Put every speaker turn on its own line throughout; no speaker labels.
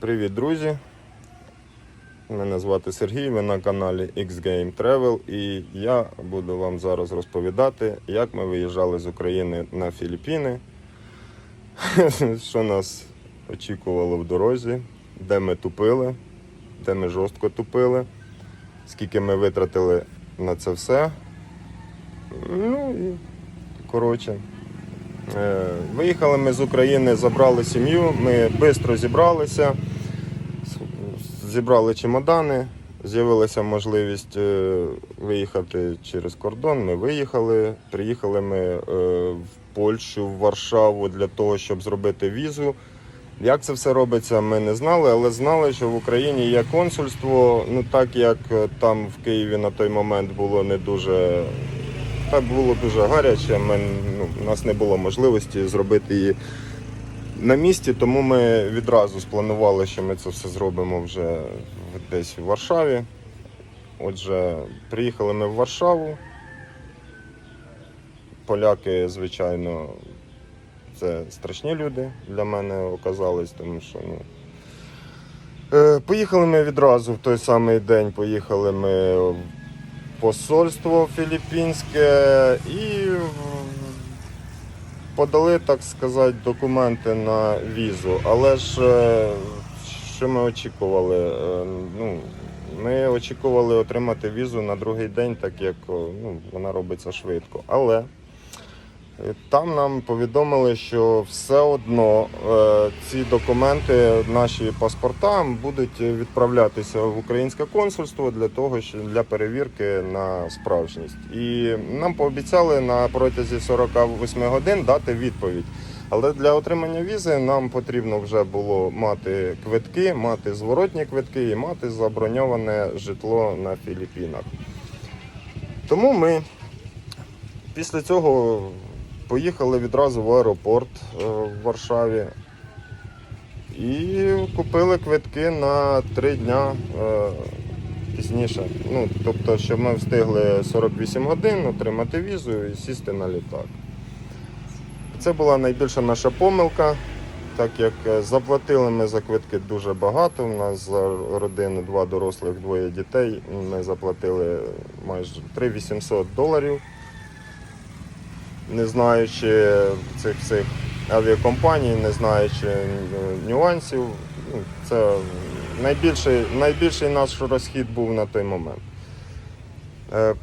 Привіт, друзі! Мене звати Сергій, ви на каналі X-Game Travel і я буду вам зараз розповідати, як ми виїжджали з України на Філіппіни, що нас очікувало в дорозі, де ми тупили, де ми жорстко тупили, скільки ми витратили на це все. Ну і коротше. Е, Виїхали ми з України, забрали сім'ю, ми швидко зібралися, зібрали чемодани, з'явилася можливість е, виїхати через кордон. Ми виїхали. Приїхали ми е, в Польщу, в Варшаву для того, щоб зробити візу. Як це все робиться, ми не знали, але знали, що в Україні є консульство. Ну так як там в Києві на той момент було не дуже так було дуже гаряче. Ми, ну, у нас не було можливості зробити її на місці, тому ми відразу спланували, що ми це все зробимо вже десь в Варшаві. Отже, приїхали ми в Варшаву. Поляки, звичайно, це страшні люди для мене оказались, тому що ну, Е, Поїхали ми відразу в той самий день. Поїхали ми посольство філіппінське і подали, так сказати, документи на візу. Але ж е, що ми очікували? Е, Ну, ми очікували отримати візу на другий день, так як ну, вона робиться швидко. Але Там нам повідомили, що все одно е, ці документи, наші паспорта, будуть відправлятися в українське консульство для того, що для перевірки на справжність. І нам пообіцяли на протязі 48 годин дати відповідь. Але для отримання візи нам потрібно вже було мати квитки, мати зворотні квитки і мати заброньоване житло на Філіппінах. Тому ми після цього поїхали відразу в аеропорт е, в Варшаві і купили квитки на три дня е, пізніше. Ну, тобто, щоб ми встигли 48 годин отримати візу і сісти на літак. Це була найбільша наша помилка, так як е, заплатили ми за квитки дуже багато. У нас за родину два дорослих, двоє дітей. Ми заплатили майже 3800 доларів не знаючи цих всіх авіакомпаній, не знаючи е, нюансів. Ну, Це найбільший, найбільший наш розхід був на той момент. Е,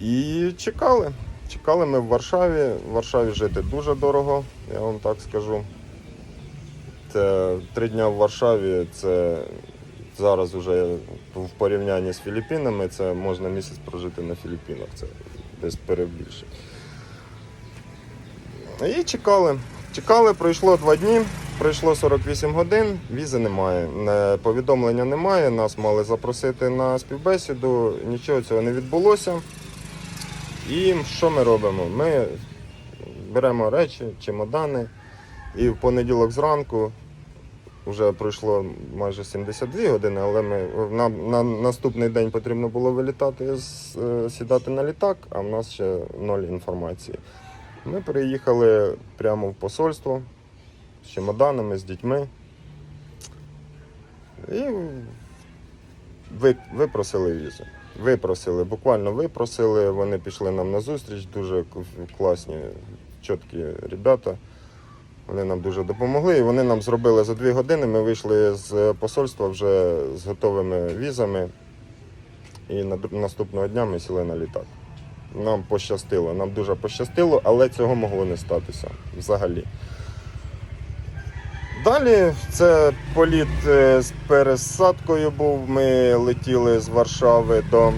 І чекали. Чекали ми в Варшаві. В Варшаві жити дуже дорого, я вам так скажу. Це три дня в Варшаві, це зараз вже в порівнянні з Філіппінами, це можна місяць прожити на Філіппінах. Це десь перебільшить. І чекали. Чекали, пройшло два дні, пройшло 48 годин, візи немає. Повідомлення немає, нас мали запросити на співбесіду, нічого цього не відбулося. І що ми робимо? Ми беремо речі, чемодани, і в понеділок зранку вже пройшло майже 72 години, але ми, нам на наступний день потрібно було вилітати, е, сідати на літак, а в нас ще ноль інформації. Ми приїхали прямо в посольство з чемоданами, з дітьми. І випросили візу. Випросили, буквально випросили, вони пішли нам на зустріч, дуже класні, чіткі ребята. Вони нам дуже допомогли і вони нам зробили за дві години. Ми вийшли з посольства вже з готовими візами. І наступного дня ми сіли на літак. Нам пощастило, нам дуже пощастило, але цього могло не статися взагалі. Далі це політ е, з пересадкою був. Ми летіли з Варшави до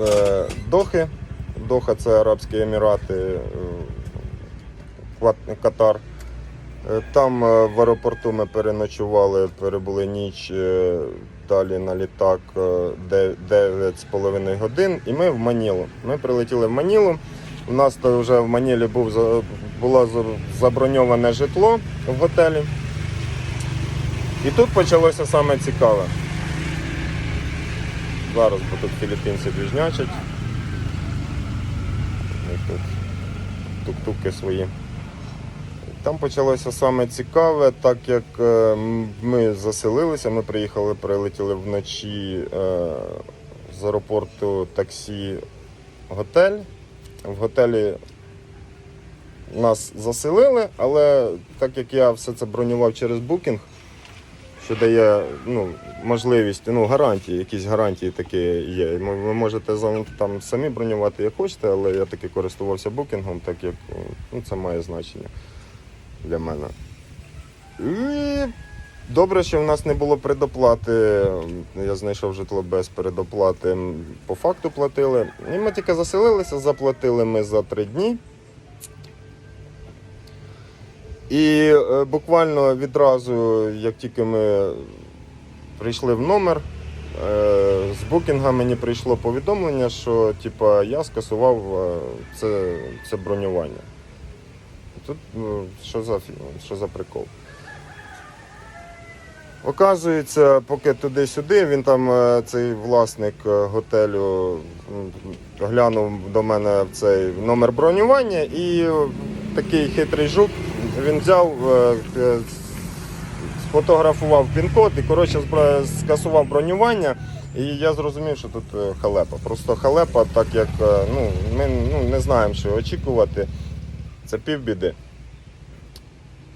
е, Дохи. Доха це Арабські Емірати, е, Катар. Там в аеропорту ми переночували, перебули ніч, далі на літак 9,5 годин, і ми в Манілу. Ми прилетіли в Манілу. У нас то вже в Манілі був, було заброньоване житло в готелі. І тут почалося саме цікаве. Зараз бо тут філіппінці двіжнячать. Них тут тук-туки свої. Там почалося саме цікаве, так як е, ми заселилися, ми приїхали, прилетіли вночі е, з аеропорту таксі готель. В готелі нас заселили, але так як я все це бронював через букінг, що дає ну, можливість, ну, гарантії, якісь гарантії такі є. Ви можете там самі бронювати як хочете, але я таки користувався букінгом, так як ну, це має значення для мене. І добре, що в нас не було предоплати. Я знайшов житло без передоплати. По факту платили. І ми тільки заселилися, заплатили ми за три дні. І е, буквально відразу, як тільки ми прийшли в номер, е, з букінга мені прийшло повідомлення, що типа, я скасував е, це, це бронювання. Тут ну, що за, що за прикол? Оказується, поки туди-сюди, він там, е, цей власник е, готелю, глянув до мене в цей номер бронювання і е, такий хитрий жук, він взяв, сфотографував пін-код і коротше скасував бронювання. І я зрозумів, що тут халепа. Просто халепа, так як ну, ми ну, не знаємо, що очікувати. Це півбіди.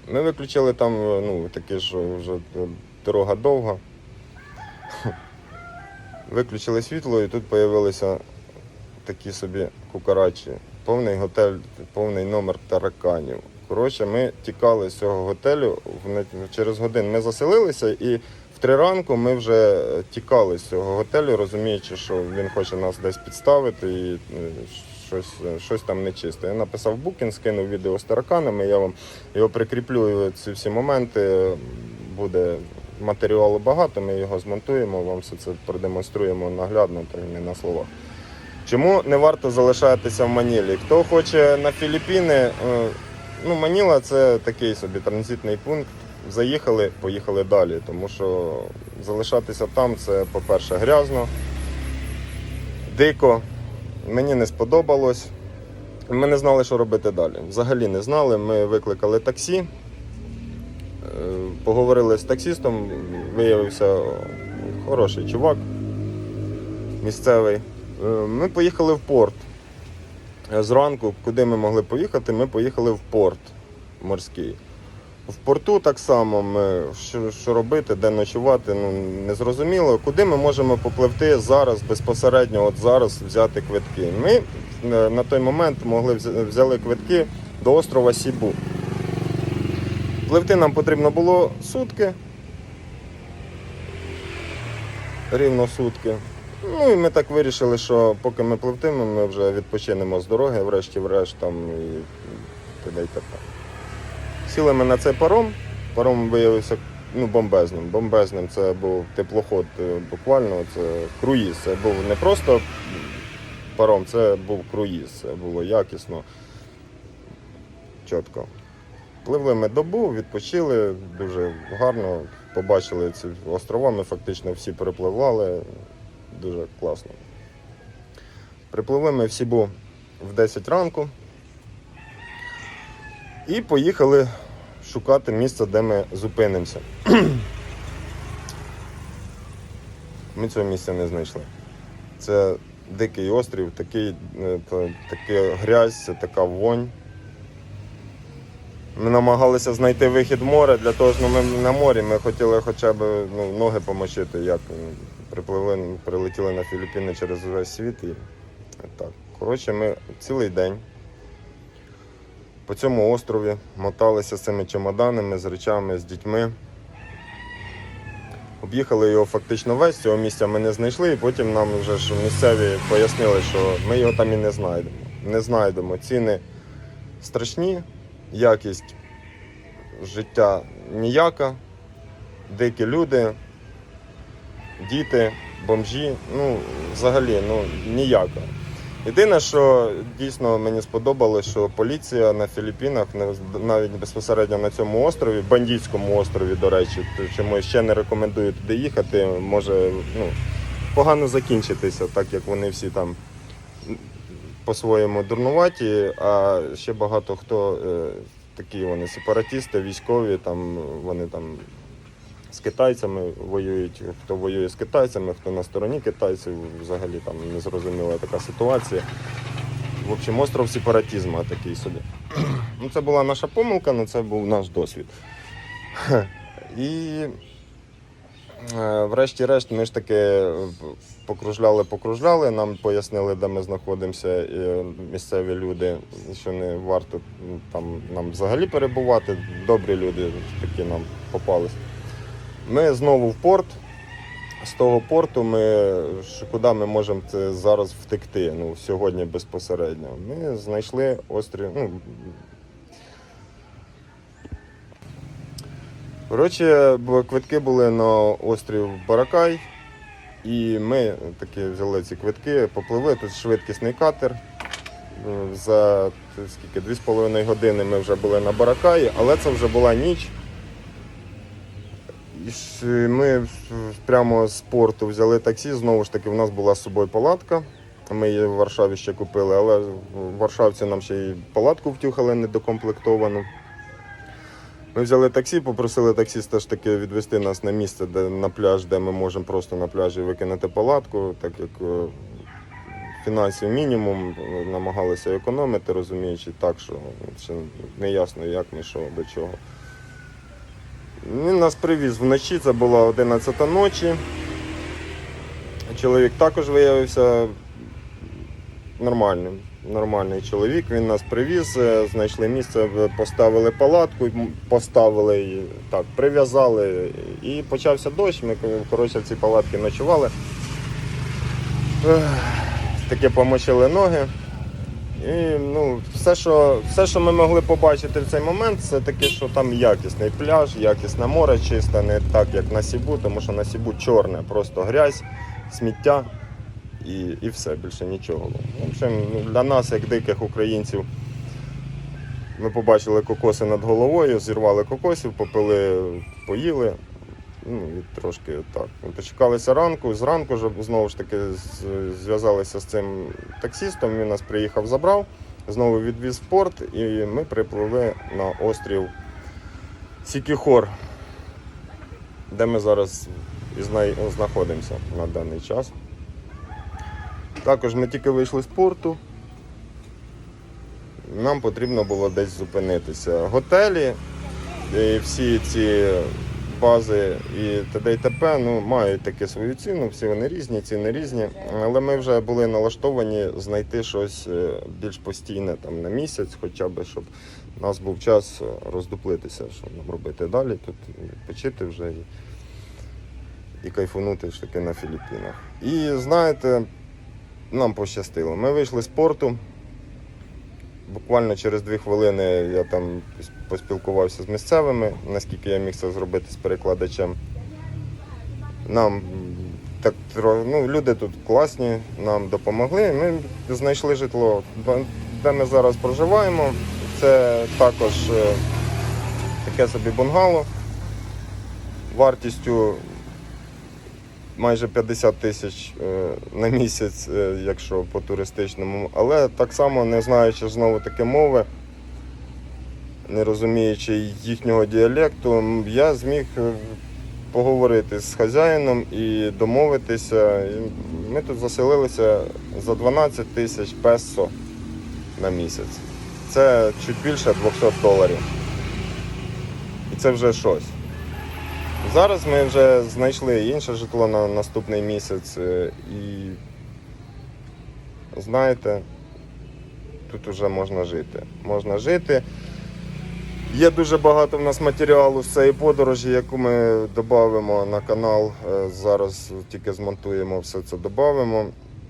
Ми виключили там, е, ну, таке, що вже е, дорога довга. Виключили світло і тут з'явилися такі собі кукарачі. Повний готель, повний номер тараканів. Коротше, ми тікали з цього готелю через годину. Ми заселилися і в три ранку ми вже тікали з цього готелю, розуміючи, що він хоче нас десь підставити і е, щось, е, щось там нечисте. Я написав букінг, скинув відео з тараканами, я вам його прикріплю ці всі моменти. Буде матеріалу багато, ми його змонтуємо, вам все це продемонструємо наглядно та й не на словах. Чому не варто залишатися в Манілі? Хто хоче на Філіппіни, е, ну Маніла це такий собі транзитний пункт. Заїхали, поїхали далі, тому що залишатися там це, по-перше, грязно, дико. Мені не сподобалось. Ми не знали, що робити далі. Взагалі не знали. Ми викликали таксі, е, поговорили з таксістом, виявився хороший чувак місцевий. Е, Ми поїхали в порт. Е, Зранку, куди ми могли поїхати, ми поїхали в порт морський. В порту так само ми що, що робити, де ночувати, ну не зрозуміло. Куди ми можемо попливти зараз безпосередньо, от зараз взяти квитки. Ми е, на той момент могли взяли квитки до острова Сібу. Пливти нам потрібно було сутки. Рівно сутки. Ну і ми так вирішили, що поки ми пливтимемо, ми вже відпочинемо з дороги, врешті-врешт там і т.д. і т.п. Сіли ми на цей паром. Паром виявився ну, бомбезним. Бомбезним це був теплоход е, буквально, це круїз. Це був не просто паром, це був круїз. Це було якісно, чітко. Пливли ми добу, відпочили дуже гарно, побачили ці острова, ми фактично всі перепливали. Дуже класно. Припливли ми в Сібу в 10 ранку і поїхали шукати місце, де ми зупинимося. Ми цього місця не знайшли. Це дикий острів, такий, е, та- така грязь, це така вонь. Ми намагалися знайти вихід в море, для того, що ну, ми на морі, ми хотіли хоча б ну, ноги помочити, як припливли, прилетіли на Філіппіни через весь світ і так. Коротше, ми цілий день по цьому острові моталися з цими чемоданами, з речами, з дітьми. Об'їхали його фактично весь, цього місця ми не знайшли, і потім нам вже ж місцеві пояснили, що ми його там і не знайдемо. Не знайдемо. Ціни страшні, якість життя ніяка, дикі люди, діти, бомжі, ну, взагалі, ну, ніяка. Єдине, що дійсно мені сподобалось, що поліція на Філіппінах, навіть безпосередньо на цьому острові, бандитському острові, до речі, чому ще не рекомендую туди їхати, може ну, погано закінчитися, так як вони всі там по-своєму дурнуваті, а ще багато хто е, такі вони сепаратісти, військові, там вони там з китайцями воюють, хто воює з китайцями, хто на стороні китайців, взагалі там незрозуміла така ситуація. В общем, остров сепаратизму такий собі. Ну, це була наша помилка, але це був наш досвід. І е, врешті-решт ми ж таки покружляли, покружляли, нам пояснили, де ми знаходимося, і місцеві люди, що не варто там нам взагалі перебувати. Добрі люди такі нам попались. Ми знову в порт. З того порту ми куди ми можемо це зараз втекти? Ну, сьогодні безпосередньо. Ми знайшли острів. Ну, Коротше, квитки були на острів Баракай, і ми таки взяли ці квитки, попливли. Тут швидкісний катер. Е, За скільки 2,5 години ми вже були на Баракаї, але це вже була ніч. І ми прямо з порту взяли таксі. Знову ж таки, в нас була з собою палатка. Ми її в Варшаві ще купили, але варшавці нам ще й палатку втюхали недокомплектовану. Ми взяли таксі, попросили таксіста ж таки відвести нас на місце, де на пляж, де ми можемо просто на пляжі викинути палатку, так як е, фінансів мінімум, е, намагалися економити, розуміючи так, що ще не ясно, як ми що до чого. Він нас привіз вночі, це була 11 ночі. Чоловік також виявився нормальним. Нормальний чоловік, він нас привіз, е, знайшли місце, поставили палатку, поставили так, прив'язали. І почався дощ. Ми коротше в цій палатці ночували. Таке помочили ноги. І ну, все, що, все, що ми могли побачити в цей момент, це таке, що там якісний пляж, якісне море чисте, не так, як на Сібу, тому що на Сібу чорне, просто грязь, сміття і, і все, більше нічого. В общем, для нас, як диких українців, ми побачили кокоси над головою, зірвали кокосів, попили, поїли. Ну і трошки так. Дочекалися ранку. Зранку ж знову ж таки зв'язалися з цим таксістом. Він нас приїхав, забрав, знову відвіз в порт, і ми припливли на острів Сікіхор, де ми зараз і знаходимося на даний час. Також ми тільки вийшли з порту. Нам потрібно було десь зупинитися. Готелі і всі ці бази і т.д. і т.п. Ну, мають таки свою ціну, всі вони різні, ціни різні. Але ми вже були налаштовані знайти щось е, більш постійне там, на місяць, хоча б, щоб у нас був час роздуплитися, що нам робити далі, тут відпочити вже і, і кайфунути ж таки на Філіппінах. І знаєте, нам пощастило. Ми вийшли з порту. Буквально через дві хвилини я там поспілкувався з місцевими, наскільки я міг це зробити з перекладачем. Нам так ну, люди тут класні, нам допомогли. Ми знайшли житло, де ми зараз проживаємо. Це також е, таке собі бунгало вартістю майже 50 тисяч е, на місяць, е, якщо по туристичному. Але так само, не знаючи знову таки мови, не розуміючи їхнього діалекту, я зміг е, поговорити з хазяїном і домовитися. Ми тут заселилися за 12 тисяч песо на місяць. Це чуть більше 200 доларів. І це вже щось. Зараз ми вже знайшли інше житло на наступний місяць е, і знаєте, тут вже можна жити. Можна жити. Є дуже багато в нас матеріалу з цієї подорожі, яку ми додамо на канал. Е, Зараз тільки змонтуємо, все це додамо.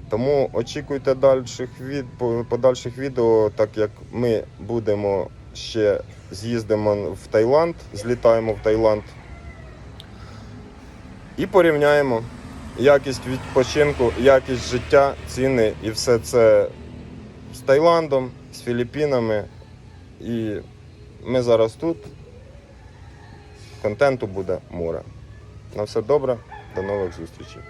Тому очікуйте дальших від, подальших відео, так як ми будемо ще з'їздимо в Таїланд, злітаємо в Таїланд і порівняємо якість відпочинку, якість життя, ціни і все це з Таїландом, з Філіппінами. І ми зараз тут. Контенту буде море. На все добре, до нових зустрічей.